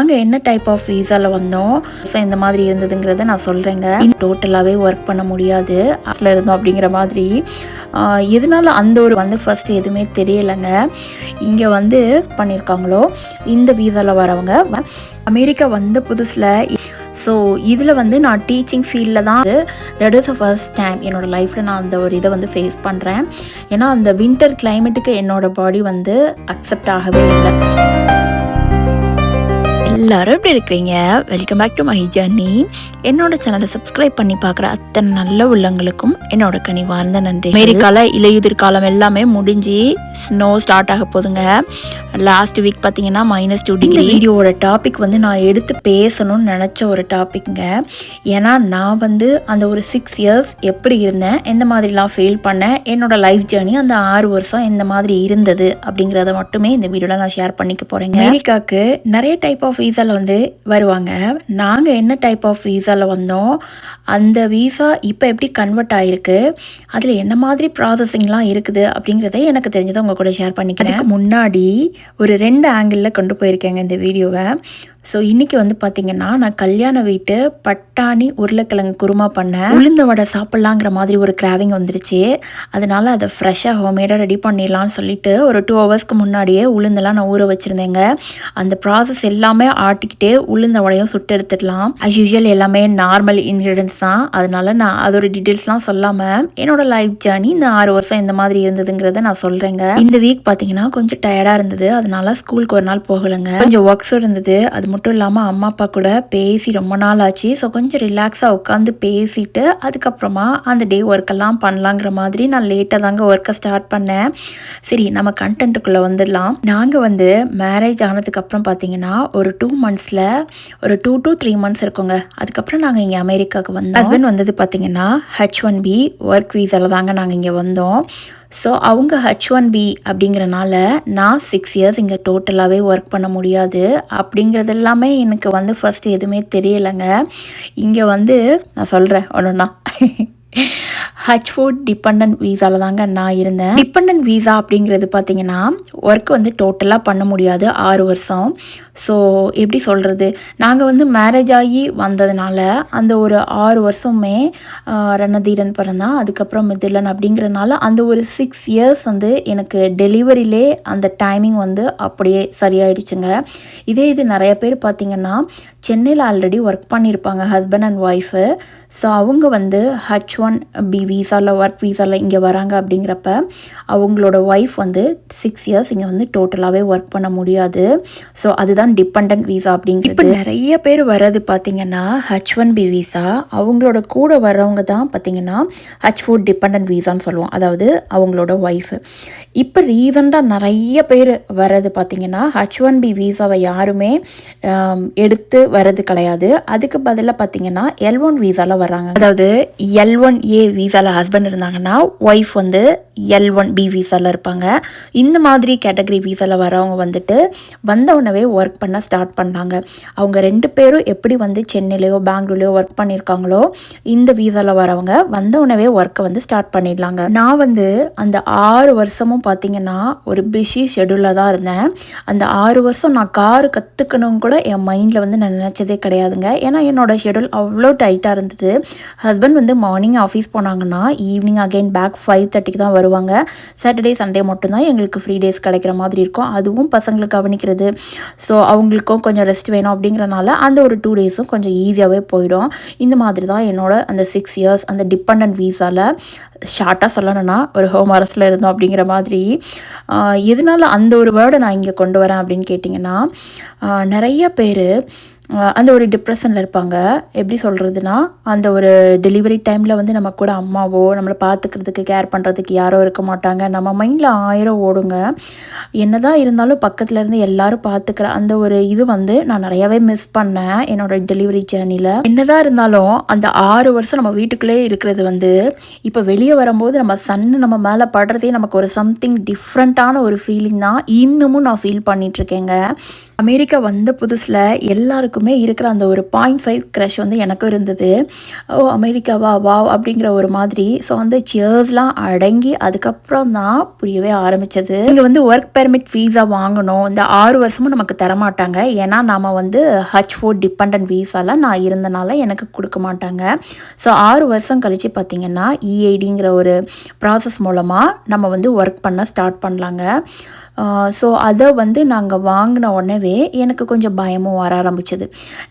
நாங்கள் என்ன type of வீசாவில் வந்தோம்? ஸோ இந்த மாதிரி இருந்ததுங்கிறத நான் சொல்கிறேங்க டோட்டலாகவே ஒர்க் பண்ண முடியாது. அதில் இருந்தோம் அப்படிங்கிற மாதிரி. எதனால அந்த ஒரு வந்து ஃபஸ்ட்டு எதுவுமே தெரியலைங்க. இங்கே வந்து பண்ணியிருக்காங்களோ இந்த வீசாவில் வரவங்க. அமெரிக்கா வந்த புதுசில். ஸோ இதில் வந்து நான் டீச்சிங் ஃபீல்டில் தான். That is a first time என்னோடய லைஃப்பில் நான் அந்த ஒரு இதை வந்து ஃபேஸ் பண்ணுறேன் ஏன்னா அந்த வின்டர் கிளைமேட்டுக்கு என்னோடய பாடி வந்து அக்செப்ட் ஆகவே இல்லை. எல்லாரும் எப்படி இருக்கிறீங்க? Welcome back to my journey என்னோட சேனலை சப்ஸ்கிரைப் பண்ணி பார்க்குற அத்தனை நல்ல உள்ளங்களுக்கும் என்னோட கனிவார்ந்த நன்றி அமெரிக்கால இலையுதிர் காலம் எல்லாமே முடிஞ்சு ஸ்னோ ஸ்டார்ட் ஆக போகுதுங்க லாஸ்ட் வீக் பார்த்தீங்கன்னா மைனஸ் டூ டிகிரி வீடியோவோட டாபிக் வந்து நான் எடுத்து பேசணும்னு நினச்ச ஒரு டாபிக்ங்க ஏன்னா நான் வந்து அந்த ஒரு சிக்ஸ் இயர்ஸ் எப்படி இருந்தேன் எந்த மாதிரிலாம் ஃபீல் பண்ணேன் என்னோட லைஃப் ஜேர்னி அந்த ஆறு வருஷம் எந்த மாதிரி இருந்தது அப்படிங்கிறத மட்டுமே இந்த வீடியோவில் நான் ஷேர் பண்ணிக்க போகிறேங்க அமெரிக்காவுக்கு நிறைய டைப் ஆஃப் வீசாவில் வந்து வருவாங்க. நாங்கள் என்ன டைப் ஆஃப் வீசாவில் வந்தோம் அந்த வீசா இப்போ எப்படி கன்வெர்ட் ஆகிருக்கு அதில் என்ன மாதிரி ப்ராசஸிங்லாம் இருக்குது அப்படிங்கிறத எனக்கு தெரிஞ்சதை உங்கள் கூட ஷேர் பண்ணிக்கிறேன். அதுக்கு முன்னாடி ஒரு ரெண்டு ஆங்கிளில் கொண்டு போயிருக்கேங்க இந்த வீடியோவை ஸோ இன்னைக்கு வந்து பார்த்தீங்கன்னா நான் கல்யாண வீட்டு பட்டாணி உருளைக்கிழங்கு குருமா பண்ணேன். உளுந்த வடை சாப்பிட்லாங்கிற மாதிரி ஒரு கிராவிங் வந்துருச்சு. அதனால அதை ஃப்ரெஷ்ஷாக ஹோம்மேடாக ரெடி பண்ணிடலாம்னு சொல்லிட்டு ஒரு டூ ஹவர்ஸ்க்கு முன்னாடியே உளுந்தெல்லாம் நான் ஊற வச்சுருந்தேங்க. அந்த ப்ராசஸ் எல்லாமே ஆட்டிக்கிட்டே உளுந்த வடையும் சுட்டு எடுத்துடலாம். அஸ் யூஷுவல் எல்லாமே நார்மல் இன்க்ரீடியன்ஸ் தான். அதனால நான் அதோட டீட்டெயில்ஸ்லாம் சொல்லாமல் என்னோட லைஃப் ஜேர்னி இந்த ஆறு வருஷம் இந்த மாதிரி இருந்ததுங்கிறத நான் சொல்கிறேங்க இந்த வீக் பார்த்தீங்கன்னா கொஞ்சம் டயர்டாக இருந்தது. அதனால ஸ்கூலுக்கு ஒரு நாள் போகலைங்க. கொஞ்சம் ஒர்க்ஸும் இருந்தது. அது மட்டும் இல்லாமல் அம்மா அப்பா கூட பேசி ரொம்ப நாள் ஆச்சு. ஸோ கொஞ்சம் ரிலாக்ஸாக உட்காந்து பேசிட்டு அதுக்கப்புறமா அந்த டே ஒர்க்கெல்லாம் பண்ணலாங்கிற மாதிரி நான் லேட்டாக தாங்க ஒர்க்கை ஸ்டார்ட் பண்ணேன். சரி நம்ம கண்டென்ட்டுக்குள்ளே வந்துடலாம். நாங்கள் வந்து மேரேஜ் ஆனதுக்கப்புறம் பார்த்தீங்கன்னா ஒரு டூ மந்த்ஸில் ஒரு டூ டூ த்ரீ மந்த்ஸ் இருக்குங்க. அதுக்கப்புறம் நாங்கள் இங்கே அமெரிக்காவுக்கு வந்தோம். ஹஸ்பண்ட் வந்தது பார்த்தீங்கன்னா ஹெச் ஒன் பி ஒர்க் வீசாவில் தாங்க நாங்கள் இங்கே வந்தோம். ஸோ அவங்க ஹெச் ஒன் பி அப்படிங்கிறனால நான் சிக்ஸ் இயர்ஸ் இங்கே டோட்டலாகவே ஒர்க் பண்ண முடியாது. அப்படிங்கிறது எல்லாமே எனக்கு வந்து ஃபர்ஸ்ட் எதுவுமே தெரியலைங்க. இங்கே வந்து நான் சொல்கிறேன் ஒன்றுனா ஹச் ஃபோர் டிபெண்ட் வீசாவில் தாங்க நான் இருந்தேன். டிபெண்ட் வீசா அப்படிங்கிறது பார்த்தீங்கன்னா ஒர்க் வந்து டோட்டலாக பண்ண முடியாது. ஆறு வருஷம். ஸோ எப்படி சொல்கிறது நாங்கள் வந்து மேரேஜ் ஆகி வந்ததுனால அந்த ஒரு ஆறு வருஷமே ரணதீரன் பிறந்தான் அதுக்கப்புறம் மிதிலன் அப்படிங்கிறனால அந்த ஒரு சிக்ஸ் இயர்ஸ் வந்து எனக்கு டெலிவரியிலே அந்த டைமிங் வந்து அப்படியே சரியாயிடுச்சுங்க. இதே இது நிறைய பேர் பார்த்திங்கன்னா சென்னையில் ஆல்ரெடி ஒர்க் பண்ணியிருப்பாங்க ஹஸ்பண்ட் அண்ட் ஒய்ஃபு ஸோ அவங்க வந்து ஹச் ஒன் பி விசாவில் ஒர்க் விசாவில் இங்கே வராங்க அப்படிங்கிறப்ப அவங்களோட ஒய்ஃப் வந்து சிக்ஸ் இயர்ஸ் இங்கே வந்து டோட்டலாகவே ஒர்க் பண்ண முடியாது. ஸோ அதுதான் டிபெண்ட் விசா அப்படிங்கிறது. இப்போ நிறைய பேர் வர்றது பார்த்தீங்கன்னா ஹச் ஒன் பி விசா அவங்களோட கூட வர்றவங்க தான் பார்த்தீங்கன்னா ஹச் ஃபோர் டிபெண்ட் விசான்னு சொல்லுவோம். அதாவது அவங்களோட ஒய்ஃபு இப்போ ரீசண்டாக நிறைய பேர் வர்றது பார்த்தீங்கன்னா ஹச் ஒன் பி விசாவை யாருமே எடுத்து வர்றது கிடையாது. அதுக்கு பதிலாக பார்த்தீங்கன்னா எல் ஒன் விசாவில் வர்றாங்க. அதாவது எல் ஒன் ஏ விசாவில் ஹஸ்பண்ட் இருந்தாங்கன்னா ஒய்ஃப் வந்து எல் ஒன் பி விசாவில் இருப்பாங்க. இந்த மாதிரி கேட்டகரி விசாவில் வரவங்க வந்துட்டு வந்த உடனே ஒர்க் பண்ண ஸ்டார்ட் பண்ணாங்க. அவங்க ரெண்டு பேரும் எப்படி வந்து சென்னையிலையோ பெங்களூர்லையோ ஒர்க் பண்ணியிருக்காங்களோ இந்த வீசாவில் வரவங்க வந்த உடனே ஒர்க்கை வந்து ஸ்டார்ட் பண்ணிடலாங்க. நான் வந்து அந்த ஆறு வருஷமும் பார்த்தீங்கன்னா ஒரு பிஸி ஷெடியூலில் தான் இருந்தேன். அந்த ஆறு வருஷம் நான் கார் கற்றுக்கணும் கூட என் மைண்டில் வந்து நான் நினச்சதே கிடையாதுங்க. ஏன்னா என்னோட ஷெடியூல் அவ்வளோ டைட்டாக இருந்தது. ஹஸ்பண்ட் வந்து மார்னிங் ஆஃபீஸ் போனாங்கன்னா ஈவினிங் அகைன் பேக் ஃபைவ் தேர்ட்டிக்கு தான் வருவாங்க. சாட்டர்டே சண்டே மட்டும்தான் எங்களுக்கு ஃப்ரீ டேஸ் கிடைக்கிற மாதிரி இருக்கும். அதுவும் பசங்களை கவனிக்கிறது. ஸோ அவங்களுக்கும் கொஞ்சம் ரெஸ்ட் வேணும் அப்படிங்கிறனால அந்த ஒரு டூ டேஸும் கொஞ்சம் ஈஸியாகவே போயிடும். இந்த மாதிரி தான் என்னோட அந்த சிக்ஸ் இயர்ஸ் அந்த டிபெண்ட் வீசாவில் ஷார்ட்டாக சொல்லணும்னா ஒரு ஹோம் அரசில் இருந்தோம் அப்படிங்கிற மாதிரி. எதனால அந்த ஒரு வேர்டை நான் இங்கே கொண்டு வரேன் அப்படின்னு கேட்டிங்கன்னா நிறைய பேர் அந்த ஒரு டிப்ரெஷனில் இருப்பாங்க. எப்படி சொல்கிறதுனா அந்த ஒரு டெலிவரி டைமில் வந்து நம்ம கூட அம்மாவோ நம்மளை பார்த்துக்கிறதுக்கு கேர் பண்ணுறதுக்கு யாரோ இருக்க மாட்டாங்க. நம்ம மைண்டில் ஆயிரம் ஓடுங்க. என்னதான் இருந்தாலும் பக்கத்தில் இருந்து எல்லாரும் பார்த்துக்கிற அந்த ஒரு இது வந்து நான் நிறையாவே மிஸ் பண்ணேன் என்னோட டெலிவரி ஜேர்னியில் என்னதான் இருந்தாலும் அந்த ஆறு வருஷம் நம்ம வீட்டுக்குள்ளே இருக்கிறது வந்து இப்போ வெளியே வரும்போது நம்ம சன்னு நம்ம மேலே படுறதே நமக்கு ஒரு சம்திங் டிஃப்ரெண்ட்டான ஒரு ஃபீலிங் தான் இன்னமும் நான் ஃபீல் பண்ணிகிட்ருக்கேங்க அமெரிக்கா வந்த புதுசில் எல்லாருக்கும் எல்லாருக்குமே இருக்கிற அந்த ஒரு பாயிண்ட் ஃபைவ் க்ரஷ் வந்து எனக்கும் இருந்தது. ஓ அமெரிக்காவா? வா அப்படிங்கிற ஒரு மாதிரி. ஸோ வந்து சியர்ஸ்லாம் அடங்கி அதுக்கப்புறம் தான் புரியவே ஆரம்பித்தது இங்கே வந்து ஒர்க் பெர்மிட் வீசா வாங்கணும். இந்த ஆறு வருஷமும் நமக்கு தரமாட்டாங்க. ஏன்னா நாம் வந்து ஹச் ஃபோர் டிபெண்ட் வீசாலாம் நான் இருந்தனால எனக்கு கொடுக்க மாட்டாங்க. ஸோ ஆறு வருஷம் கழித்து பார்த்திங்கன்னா இஐடிங்கிற ஒரு ப்ராசஸ் மூலமாக நம்ம வந்து ஒர்க் பண்ண ஸ்டார்ட் பண்ணலாங்க. ஸோ அதை வந்து நாங்கள் வாங்கின உடனே எனக்கு கொஞ்சம் பயமும் வர ஆரம்பிச்சது.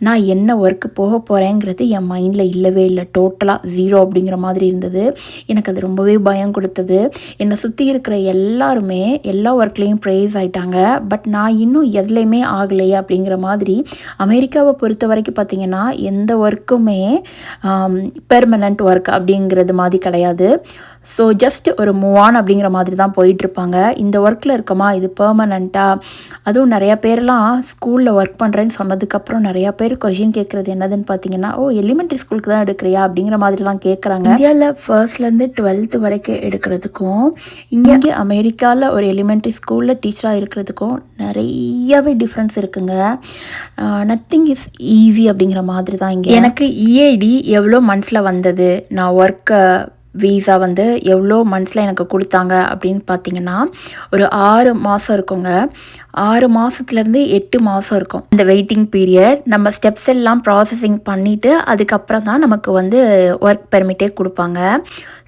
நான் என்ன ஒர்க்கு போக போகிறேங்கிறது என் மைண்டில் இல்லவே இல்லை. டோட்டலாக ஜீரோ அப்படிங்கிற மாதிரி இருந்தது. எனக்கு அது ரொம்பவே பயம் கொடுத்தது. என்னை சுற்றி இருக்கிற எல்லாருமே எல்லா ஒர்க்லேயும் ப்ரைஸ் ஆகிட்டாங்க பட் நான் இன்னும் எதுலேயுமே ஆகலையே அப்படிங்கிற மாதிரி அமெரிக்காவை பொறுத்த வரைக்கும் பார்த்திங்கன்னா எந்த ஒர்க்குமே பெர்மனண்ட் ஒர்க் அப்படிங்கிறது மாதிரி கிடையாது. ஸோ ஜஸ்ட் ஒரு மூவ் ஆன் அப்படிங்கிற மாதிரி தான் போயிட்டுருப்பாங்க. இந்த ஒர்க்கில் இருக்கமா? இது பெர்மனண்ட்டாக அதுவும் நிறையா பேர்லாம் ஸ்கூலில் ஒர்க் பண்ணுறேன்னு சொன்னதுக்கப்புறம் நிறையா பேர் கொஷின் கேட்குறது என்னதுன்னு பார்த்தீங்கன்னா ஓ எலிமெண்ட்ரி ஸ்கூலுக்கு தான் எடுக்கிறியா? அப்படிங்கிற மாதிரிலாம் கேட்குறாங்க இந்தியாவில் ஃபர்ஸ்ட்லேருந்து டுவெல்த்து வரைக்கும் எடுக்கிறதுக்கும் இங்கே அமெரிக்காவில் ஒரு எலிமெண்ட்ரி ஸ்கூலில் டீச்சராக இருக்கிறதுக்கும் நிறையவே டிஃப்ரென்ஸ் இருக்குங்க. நத்திங் இஸ் ஈஸி அப்படிங்கிற மாதிரி தான் இங்கே. எனக்கு இஏடி e எவ்வளோ மந்த்ஸில் வந்தது? நான் ஒர்க்கை வீசா வந்து எவ்வளோ மந்த்ஸில் எனக்கு கொடுத்தாங்க அப்படின்னு பார்த்தீங்கன்னா ஒரு ஆறு மாதம் இருக்குங்க. ஆறு மாதத்துலேருந்து எட்டு மாதம் இருக்கும். இந்த வெயிட்டிங் பீரியட் நம்ம ஸ்டெப்ஸ் எல்லாம் ப்ராசஸிங் பண்ணிவிட்டு அதுக்கப்புறம் தான் நமக்கு வந்து ஒர்க் பெர்மிட்டே கொடுப்பாங்க.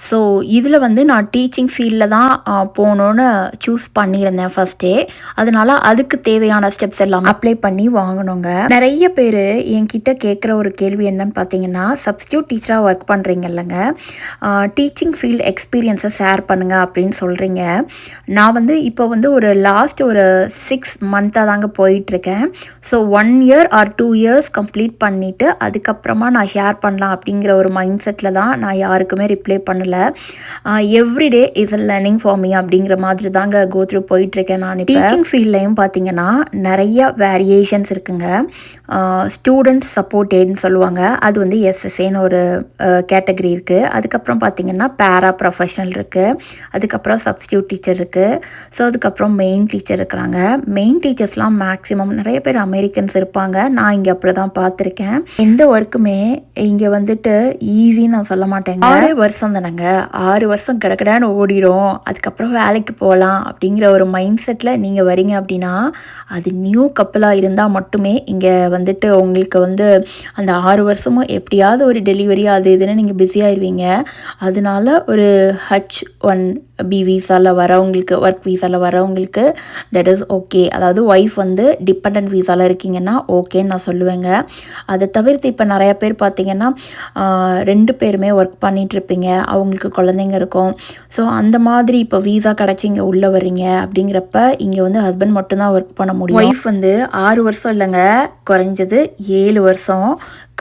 ஸோ இதில் வந்து நான் டீச்சிங் ஃபீல்டில் தான் போகணுன்னு சூஸ் பண்ணியிருந்தேன் ஃபஸ்ட்டே அதனால் அதுக்கு தேவையான ஸ்டெப்ஸ் எல்லாம் அப்ளை பண்ணி வாங்கணுங்க நிறைய பேர் என்கிட்ட கேட்குற ஒரு கேள்வி என்னன்னு பார்த்தீங்கன்னா சப்ஸ்டியூட் டீச்சராக ஒர்க் பண்ணுறீங்க இல்லைங்க. டீச்சிங் ஃபீல்டு எக்ஸ்பீரியன்ஸை ஷேர் பண்ணுங்கள் அப்படின்னு சொல்கிறீங்க நான் வந்து இப்போ வந்து ஒரு லாஸ்ட் ஒரு சிக்ஸ் மந்த்தாக தாங்க போயிட்டுருக்கேன். So one year or two years complete பண்ணிவிட்டு அதுக்கப்புறமா நான் ஷேர் பண்ணலாம் அப்படிங்கிற ஒரு மைண்ட் செட்டில் தான் நான் யாருக்குமே ரிப்ளை பண்ணலை. Everyday is a learning for me அப்படிங்கிற மாதிரி தாங்க கோத்ரூ போயிட்டுருக்கேன் நான் டீச்சிங் ஃபீல்ட்லையும் பார்த்தீங்கன்னா நிறைய வேரியேஷன்ஸ் இருக்குங்க. ஸ்டூடெண்ட் சப்போர்ட்டேட்னு சொல்லுவாங்க. அது வந்து எஸ்எஸ்ஏன்னு ஒரு கேட்டகரி இருக்குது அதுக்கப்புறம் பார்த்திங்கன்னா பேரா ப்ரொஃபஷனல் இருக்குது அதுக்கப்புறம் சப்ஸ்டியூட் டீச்சர் இருக்குது ஸோ அதுக்கப்புறம் மெயின் டீச்சர் இருக்கிறாங்க. மெயின் டீச்சர்ஸ்லாம் மேக்ஸிமம் நிறைய பேர் அமெரிக்கன்ஸ் இருப்பாங்க. நான் இங்கே அப்படி தான் பார்த்துருக்கேன். எந்த ஒர்க்குமே இங்கே வந்துட்டு ஈஸின்னு நான் சொல்ல மாட்டேங்க. ஆறு வருஷம் தானேங்க. ஆறு வருஷம் கிடக்கடான்னு ஓடிடும் அதுக்கப்புறம் வேலைக்கு போகலாம் அப்படிங்கிற ஒரு மைண்ட் செட்டில் நீங்கள் வரீங்க அப்படின்னா அது நியூ கப்பலாக இருந்தால் மட்டுமே இங்கே வந்துட்டு உங்களுக்கு வந்து அந்த ஆறு வருஷமும் எப்படியாவது ஒரு டெலிவரி அது இதுன்னு நீங்கள் பிஸியாகிடுவீங்க அதனால ஒரு ஹச் ஒன் பி விசாவில் வரவங்களுக்கு ஒர்க் வீசாவில் வரவங்களுக்கு தட் இஸ் ஓகே அதாவது ஒய்ஃப் வந்து டிபெண்ட் விசாவில் இருக்கீங்கன்னா ஓகேன்னு நான் சொல்லுவேங்க. அதை தவிர்த்து இப்போ நிறையா பேர் பார்த்தீங்கன்னா ரெண்டு பேருமே ஒர்க் பண்ணிகிட்ருப்பீங்க அவங்களுக்கு குழந்தைங்க இருக்கும். ஸோ அந்த மாதிரி இப்போ வீசா கிடச்சி இங்கே உள்ளே வரீங்க அப்படிங்கிறப்ப இங்கே வந்து ஹஸ்பண்ட் மட்டும்தான் ஒர்க் பண்ண முடியும். ஒய்ஃப் வந்து ஆறு வருஷம் இல்லைங்க குறைஞ்சது ஏழு வருஷம்.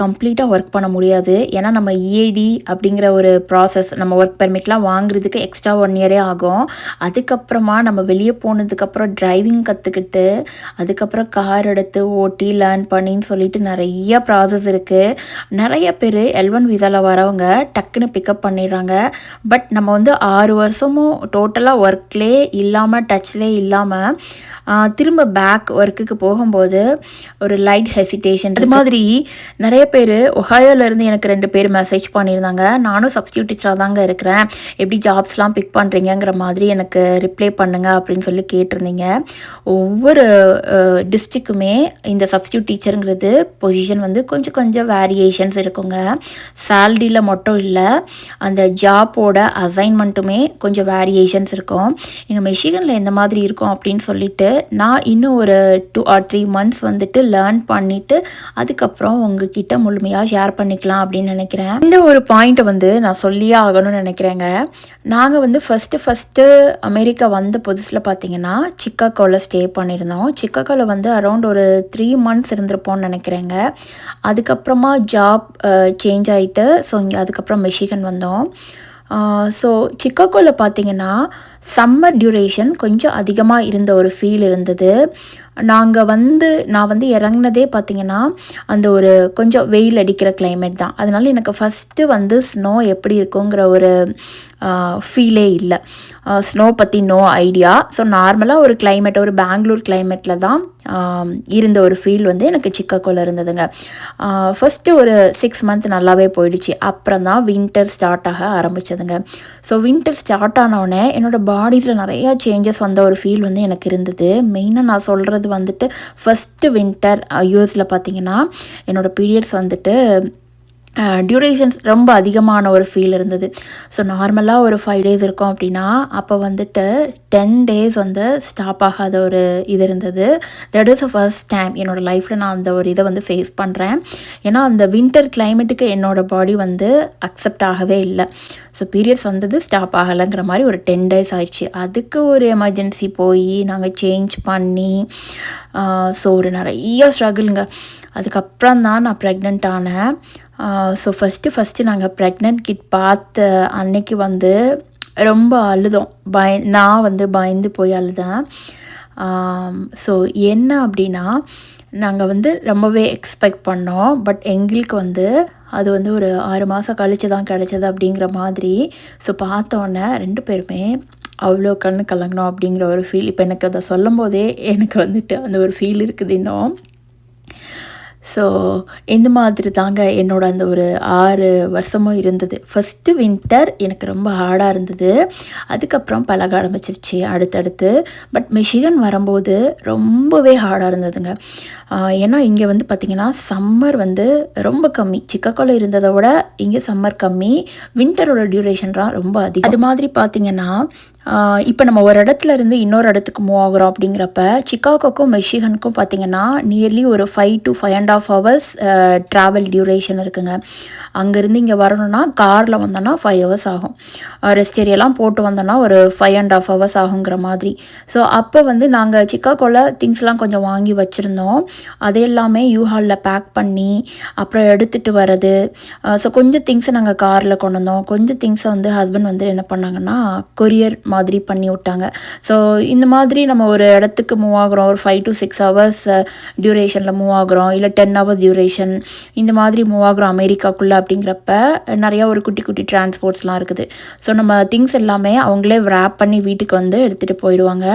கம்ப்ளீட்டாக ஒர்க் பண்ண முடியாது. ஏன்னா நம்ம இஏடி அப்படிங்கிற ஒரு ப்ராசஸ் நம்ம ஒர்க் பெர்மிட்லாம் வாங்குறதுக்கு எக்ஸ்ட்ரா ஒன் இயரே ஆகும். அதுக்கப்புறமா நம்ம வெளியே போனதுக்கப்புறம் டிரைவிங் கற்றுக்கிட்டு அதுக்கப்புறம் கார் எடுத்து ஓட்டி லேர்ன் பண்ணின்னு சொல்லிட்டு நிறைய ப்ராசஸ் இருக்குது நிறைய பேர் எல் ஒன் விசாவில் வரவங்க டக்குன்னு பிக்கப் பண்ணிடுறாங்க. பட் நம்ம வந்து ஆறு வருஷமும் டோட்டலாக ஒர்க்லே இல்லாமல் டச்லேயே இல்லாமல் திரும்ப பேக் ஒர்க்குக்கு போகும்போது ஒரு லைட் ஹெசிடேஷன் அது மாதிரி நிறைய பேர் ஒஹாயோலேருந்து எனக்கு ரெண்டு பேர் மெசேஜ் பண்ணியிருந்தாங்க. நானும் சப்ஸ்டியூட் டீச்சராக தாங்க இருக்கிறேன். எப்படி ஜாப்ஸ்லாம் பிக் பண்ணுறீங்கிற மாதிரி எனக்கு ரிப்ளை பண்ணுங்க அப்படின்னு சொல்லி கேட்டிருந்தீங்க. ஒவ்வொரு டிஸ்ட்ரிக்குமே இந்த சப்ஸ்டியூட் டீச்சருங்கிறது பொசிஷன் வந்து கொஞ்சம் கொஞ்சம் வேரியேஷன்ஸ் இருக்குங்க. சேல்ரியில் மட்டும் இல்லை அந்த ஜாப்போட அசைன்மெண்ட்டுமே கொஞ்சம் வேரியேஷன்ஸ் இருக்கும். எங்கள் மெஷிகனில் எந்த மாதிரி இருக்கும் அப்படின்னு சொல்லிட்டு நான் இன்னும் ஒரு டூ ஆர் த்ரீ மந்த்ஸ் வந்துட்டு லேர்ன் பண்ணிவிட்டு அதுக்கப்புறம் உங்ககிட்ட முழுமையாக ஷேர் பண்ணிக்கலாம் அப்படின்னு நினைக்கிறேன். இந்த ஒரு பாயிண்ட்டை வந்து நான் சொல்லியே ஆகணும்னு நினைக்கிறேங்க. நாங்கள் வந்து ஃபஸ்ட்டு ஃபஸ்ட்டு அமெரிக்கா வந்த புதுசில் பார்த்தீங்கன்னா சிக்காகோவில் ஸ்டே பண்ணியிருந்தோம். சிக்காகோவில் வந்து அரௌண்ட் ஒரு த்ரீ மந்த்ஸ் இருந்திருப்போம்னு நினைக்கிறேங்க. அதுக்கப்புறமா ஜாப் சேஞ்ச் ஆகிட்டு ஸோ இங்கே அதுக்கப்புறம் மெஷிகன் வந்தோம். ஸோ சிக்காகோவில் பார்த்தீங்கன்னா சம்மர் டியூரேஷன் கொஞ்சம் அதிகமாக இருந்த ஒரு ஃபீல் இருந்தது. நாங்கள் வந்து நான் வந்து இறங்குனதே பார்த்திங்கன்னா அந்த ஒரு கொஞ்சம் வெயில் அடிக்கிற கிளைமேட் தான். அதனால் எனக்கு ஃபஸ்ட்டு வந்து ஸ்னோ எப்படி இருக்குங்கிற ஒரு ஃபீலே இல்லை. ஸ்னோ பற்றி நோ ஐடியா ஸோ நார்மலாக ஒரு கிளைமேட் ஒரு பெங்களூர் கிளைமேட்டில் தான் இருந்த ஒரு ஃபீல் வந்து எனக்கு சிக்காகோவில் இருந்ததுங்க. ஃபஸ்ட்டு ஒரு சிக்ஸ் மந்த் நல்லாவே போயிடுச்சு. அப்புறம் தான் வின்டர் ஸ்டார்ட் ஆக ஆரம்பித்ததுங்க ஸோ வின்டர் ஸ்டார்ட் ஆனவுடனே என்னோடய பாடியில் நிறையா சேஞ்சஸ் வந்த ஒரு ஃபீல் வந்து எனக்கு இருந்தது. மெயினாக நான் சொல்கிறது வந்துட்டு ஃபஸ்ட்டு வின்டர் யூஎஸில் uh, பார்த்தீங்கன்னா என்னோடய பீரியட்ஸ் வந்துட்டு டியூரேஷன்ஸ் ரொம்ப அதிகமான ஒரு ஃபீல் இருந்தது. ஸோ நார்மலாக ஒரு ஃபைவ் டேஸ் இருக்கும் அப்படின்னா அப்போ வந்துட்டு டென் டேஸ் வந்து ஸ்டாப் ஆகாத ஒரு இது இருந்தது. That is a first time என்னோடய லைஃப்பில் நான் அந்த ஒரு இதை வந்து ஃபேஸ் பண்ணுறேன் ஏன்னா அந்த வின்டர் கிளைமேட்டுக்கு என்னோடய பாடி வந்து அக்செப்ட் ஆகவே இல்லை. ஸோ பீரியட்ஸ் வந்தது ஸ்டாப் ஆகலைங்கிற மாதிரி ஒரு டென் டேஸ் ஆயிடுச்சு. அதுக்கு ஒரு எமர்ஜென்சி போய் நாங்கள் சேஞ்ச் பண்ணி ஸோ ஒரு நிறைய ஸ்ட்ரகிளுங்க அதுக்கப்புறம் தான் நான் ப்ரெக்னென்ட் ஆனேன். ஸோ ஃபஸ்ட்டு ஃபஸ்ட்டு நாங்கள் ப்ரெக்னென்ட் கிட் பார்த்த அன்னைக்கு வந்து ரொம்ப அழுதோம். பய நான் வந்து பயந்து போய் அழுதேன். ஸோ என்ன அப்படின்னா நாங்கள் வந்து ரொம்பவே எக்ஸ்பெக்ட் பண்ணோம். பட் எங்களுக்கு வந்து அது வந்து ஒரு ஆறு மாதம் கழித்து தான் கிடச்சது அப்படிங்கிற மாதிரி. ஸோ பார்த்தோன்னே ரெண்டு பேருமே அவ்வளோ கண்ணு கலங்கணும் அப்படிங்கிற ஒரு ஃபீல் இப்போ எனக்கு அதை சொல்லும் போதே எனக்கு வந்துட்டு அந்த ஒரு ஃபீல் இருக்குது இன்னும். ஸோ இந்த மாதிரி தாங்க என்னோட அந்த ஒரு ஆறு வருஷமும் இருந்தது. ஃபஸ்ட்டு வின்டர் எனக்கு ரொம்ப ஹார்டாக இருந்தது. அதுக்கப்புறம் பழக ஆரம்பிச்சிருச்சு அடுத்தடுத்து. பட் மிஷிகன் வரும்போது ரொம்பவே ஹார்டாக இருந்ததுங்க. ஏன்னா இங்கே வந்து பார்த்திங்கன்னா சம்மர் வந்து ரொம்ப கம்மி. சிக்காக்கோல இருந்ததை விட இங்கே சம்மர் கம்மி. வின்டரோட டியூரேஷன்லாம் ரொம்ப அதிகம். அது மாதிரி பார்த்திங்கன்னா இப்போ நம்ம ஒரு இடத்துல இருந்து இன்னொரு இடத்துக்கு மூவ் ஆகுறோம் அப்படிங்கிறப்ப சிக்காகோக்கும் மெஷிகனுக்கும் பார்த்திங்கன்னா நியர்லி ஒரு five to five and half hours travel duration இருக்குங்க. அங்கேருந்து இங்கே வரணும்னா காரில் வந்தோன்னா ஃபைவ் ஹவர்ஸ் ஆகும். ரெஸ்ட் ஏரியாலாம் போட்டு வந்தோன்னா ஒரு ஃபைவ் அண்ட் ஆஃப் ஹவர்ஸ் ஆகுங்கிற மாதிரி. ஸோ அப்போ வந்து நாங்கள் சிக்காகோவில் திங்ஸ்லாம் கொஞ்சம் வாங்கி வச்சுருந்தோம். அதை எல்லாமே யூ ஹாலில் பேக் பண்ணி அப்புறம் எடுத்துகிட்டு வர்றது. ஸோ கொஞ்சம் திங்ஸை நாங்கள் காரில் கொண்டு வந்தோம். கொஞ்சம் திங்ஸை வந்து ஹஸ்பண்ட் வந்து என்ன பண்ணாங்கன்னா கொரியர் மாதிரி பண்ணி விட்டாங்க. ஸோ இந்த மாதிரி நம்ம ஒரு இடத்துக்கு மூவ் ஆகுறோம். ஒரு ஃபைவ் டு சிக்ஸ் ஹவர்ஸ் டியூரேஷனில் மூவ் ஆகுறோம். இல்லை டென் ஹவர்ஸ் டியூரேஷன் இந்த மாதிரி மூவ் ஆகுறோம் அமெரிக்காக்குள்ளே அப்படிங்கிறப்ப நிறையா ஒரு குட்டி குட்டி டிரான்ஸ்போர்ட்ஸ்லாம் இருக்குது. ஸோ நம்ம திங்ஸ் எல்லாமே அவங்களே ரேப் பண்ணி வீட்டுக்கு வந்து எடுத்துகிட்டு போயிடுவாங்க.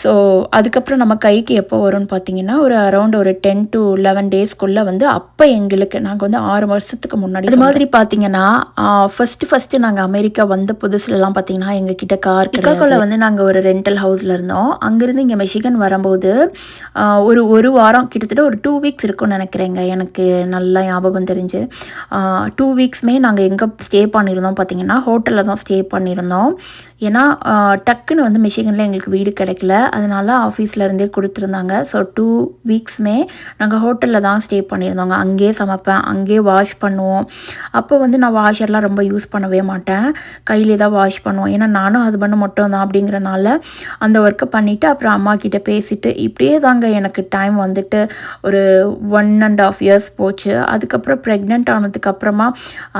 ஸோ அதுக்கப்புறம் நம்ம கைக்கு எப்போ வரும்னு பார்த்தீங்கன்னா ஒரு அரௌண்ட் ஒரு டென் டு லெவன் டேஸ்க்குள்ளே வந்து அப்போ எங்களுக்கு நாங்கள் வந்து ஆறு வருஷத்துக்கு முன்னாடி அது மாதிரி பார்த்தீங்கன்னா ஃபஸ்ட்டு ஃபஸ்ட்டு நாங்கள் அமெரிக்கா வந்த புதுசுலலாம் பார்த்தீங்கன்னா எங்கள் கிட்ட கார் சிக்காகோவில் வந்து நாங்கள் ஒரு ரெண்டல் ஹவுஸில் இருந்தோம். அங்கேருந்து இங்கே மெஷிகன் வரும்போது ஒரு ஒரு வாரம் கிட்டத்தட்ட ஒரு டூ வீக்ஸ் இருக்கும்னு நினைக்கிறேங்க. எனக்கு நல்லா ஞாபகம் தெரிஞ்சு. டூ வீக்ஸ்மே நாங்கள் எங்கே ஸ்டே பண்ணியிருந்தோம் பார்த்தீங்கன்னா ஹோட்டலில் தான் ஸ்டே பண்ணியிருந்தோம். ஏன்னா டக்குன்னு வந்து மிஷிகனில் எங்களுக்கு வீடு கிடைக்கல. அதனால ஆஃபீஸில் இருந்தே கொடுத்துருந்தாங்க. ஸோ டூ வீக்ஸுமே நாங்கள் ஹோட்டலில் தான் ஸ்டே பண்ணியிருந்தோங்க. அங்கேயே சமைப்பேன் அங்கேயே வாஷ் பண்ணுவோம். அப்போ வந்து நான் வாஷர்லாம் ரொம்ப யூஸ் பண்ணவே மாட்டேன். கையிலே தான் வாஷ் பண்ணுவோம். ஏன்னா நானும் ஹஸ்பண்டு மட்டும் தான் அப்படிங்கிறனால அந்த ஒர்க்கை பண்ணிவிட்டு அப்புறம் அம்மா கிட்டே பேசிவிட்டு இப்படியே தாங்க எனக்கு டைம் வந்துட்டு ஒரு ஒன் அண்ட் ஆஃப் இயர்ஸ் போச்சு. அதுக்கப்புறம் ப்ரெக்னென்ட் ஆனதுக்கப்புறமா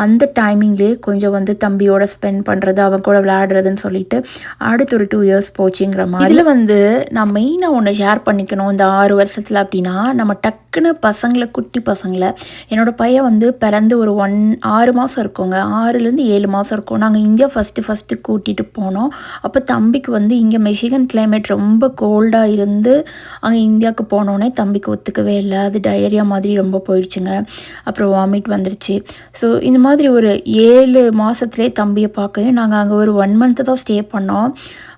அந்த டைமிங்லேயே கொஞ்சம் வந்து தம்பியோட ஸ்பெண்ட் பண்ணுறது அவன் கூட விளையாடுறதுன்னு சொல்லிட்டு அடுத்து ஒரு டூ இயர்ஸ் போச்சுங்கிற மாதிரி. வந்து நான் மெயினாக ஒன்று ஷேர் பண்ணிக்கணும் இந்த ஆறு வருஷத்தில் அப்படின்னா நம்ம டக்குன்னு பசங்களை குட்டி பசங்களை என்னோடய பையன் வந்து பிறந்து ஒரு ஒன் ஆறு மாதம் இருக்குங்க. ஆறுலேருந்து ஏழு மாதம் இருக்கும். நாங்கள் இந்தியா ஃபஸ்ட்டு ஃபஸ்ட்டு கூட்டிகிட்டு போனோம். அப்போ தம்பிக்கு வந்து இங்கே மெஷிகன் கிளைமேட் ரொம்ப கோல்டாக இருந்து அங்கே இந்தியாவுக்கு போனோடனே தம்பிக்கு ஒத்துக்கவே இல்லை. அது டயரியா மாதிரி ரொம்ப போயிடுச்சுங்க. அப்புறம் வாமிட் வந்துருச்சு. ஸோ இந்த மாதிரி ஒரு ஏழு மாதத்துலேயே தம்பியை பார்க்கவும் நாங்கள் அங்கே ஒரு ஒன் மந்த்து தான் ஸ்டே பண்ணோம்.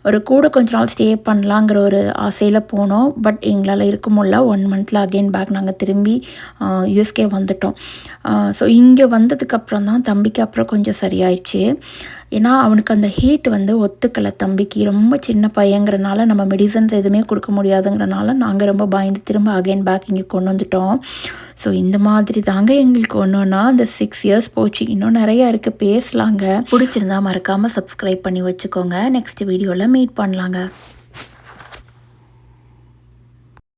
ஒரு கூட கொஞ்ச நாள் ஸ்டே பண்ணலாங்கிற ஒரு ஆசையில் போனோம். பட் எங்களால் இருக்க முடியல. ஒன் மந்தில் அகெயின் பேக் நாங்கள் திரும்பி யூஎஸ்கே வந்துட்டோம். ஸோ இங்கே வந்ததுக்கப்புறம் தான் தம்பிக்கு அப்புறம் கொஞ்சம் சரியாயிடுச்சு. ஏன்னா அவனுக்கு அந்த ஹீட் வந்து ஒத்துக்கலை தம்பிக்கு. ரொம்ப சின்ன பையங்கிறனால நம்ம மெடிசன்ஸ் எதுவுமே கொடுக்க முடியாதுங்கிறனால நாங்கள் ரொம்ப பயந்து திரும்ப அகைன் பேக் இங்கே கொண்டு வந்துட்டோம். ஸோ இந்த மாதிரி தாங்க எங்களுக்கு ஒன்றுன்னா அந்த சிக்ஸ் இயர்ஸ் போச்சு. இன்னும் நிறையா இருக்குது பேசலாங்க. பிடிச்சிருந்தா மறக்காமல் சப்ஸ்கிரைப் பண்ணி வச்சுக்கோங்க. நெக்ஸ்ட் வீடியோவில் மீட் பண்ணலாங்க.